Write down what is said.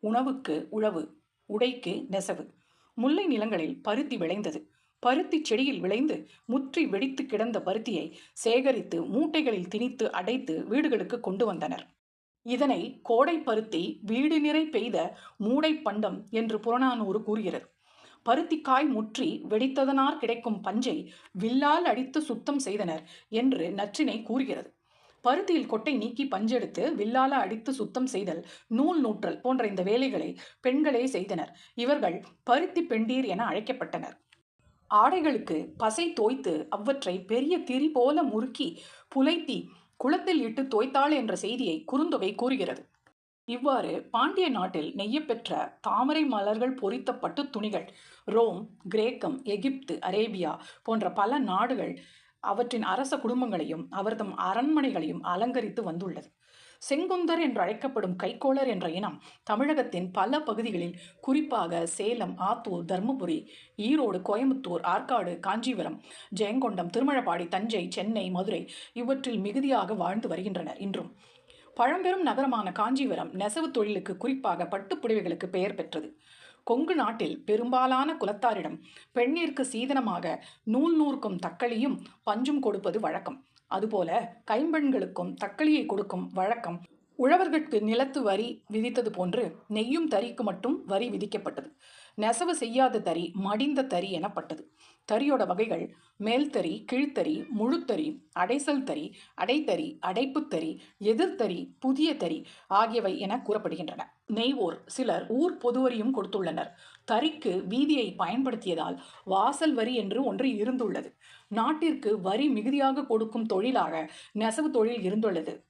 உணவுக்கு உழவு உடைக்கு நெசவு. முல்லை நிலங்களில் பருத்தி விளைந்தது. பருத்தி செடியில் விளைந்து முற்றி வெடித்து கிடந்த பருத்தியை சேகரித்து மூட்டைகளில் திணித்து அடைத்து வீடுகளுக்கு கொண்டு வந்தனர். இதனை கோடை பருத்தி வீடு நிறை பெய்த மூடை பண்டம் என்று புறநானூறு கூறுகிறது. பருத்திக்காய் முற்றி வெடித்ததனார் கிடைக்கும் பஞ்சை வில்லால் அடித்து சுத்தம் செய்தனர் என்று நற்றினை கூறுகிறது. பருத்தியில் கொட்டை நீக்கி பஞ்செடுத்து வில்லால அடித்து சுத்தம் செய்தல் நூல் நூற்றல் போன்ற இந்த வேலைகளை பெண்களே செய்தனர். இவர்கள் பருத்தி பெண்டீர் என அழைக்கப்பட்டனர். ஆடைகளுக்கு பசை தோய்த்து அவற்றை பெரிய திரி போல முறுக்கி புலைத்தி குளத்தில் இட்டு தோய்த்தாள் என்ற செய்தியை குறுந்தொகை கூறுகிறது. இவ்வாறு பாண்டிய நாட்டில் நெய்யப்பெற்ற தாமரை மலர்கள் பொறித்த பட்டு துணிகள் ரோம் கிரேக்கம் எகிப்து அரேபியா போன்ற பல நாடுகள் அவற்றின் அரச குடும்பங்களையும் அவர்தம் அரண்மனைகளையும் அலங்கரித்து வந்துள்ளது. செங்குந்தர் என்று அழைக்கப்படும் கைக்கோளர் என்ற இனம் தமிழகத்தின் பல பகுதிகளில் குறிப்பாக சேலம் ஆத்தூர் தர்மபுரி ஈரோடு கோயம்புத்தூர் ஆற்காடு காஞ்சிபுரம் ஜெயங்கொண்டம் திருமழபாடி தஞ்சை சென்னை மதுரை இவற்றில் மிகுதியாக வாழ்ந்து வருகின்றனர் இன்றும். பழம்பெரும் நகரமான காஞ்சிபுரம் நெசவு தொழிலுக்கு குறிப்பாக பட்டுப்புடவைகளுக்கு பெயர் பெற்றது. கொங்கு நாட்டில் பெரும்பாலான குலத்தாரிடம் பெண்ணிற்கு சீதனமாக நூல் நூற்கும் தக்களியும் பஞ்சும் கொடுப்பது வழக்கம். அதுபோல கைம்பெண்களுக்கும் தக்களியை கொடுக்கும் வழக்கம் உழவர்களுக்கு நிலத்து வரி விதித்தது போன்று நெய்யும் தறிக்கு மட்டும் வரி விதிக்கப்பட்டது. நெசவு செய்யாத தறி மடிந்த தறி எனப்பட்டது. தறியோட வகைகள் மேல்தறி கீழ்த்தறி முழுத்தறி அடைசல் தறி அடைத்தறி அடைப்புத்தறி எதிர்த்தறி புதிய தறி ஆகியவை என கூறப்படுகின்றன. நெய்வோர் சிலர் ஊர் பொதுவரியும் கொடுத்துள்ளனர். தறிக்கு வீதியை பயன்படுத்தியதால் வாசல் வரி என்று ஒன்று இருந்துள்ளது. நாட்டிற்கு வரி மிகுதியாக கொடுக்கும் தொழிலாக நெசவு தொழில் இருந்துள்ளது.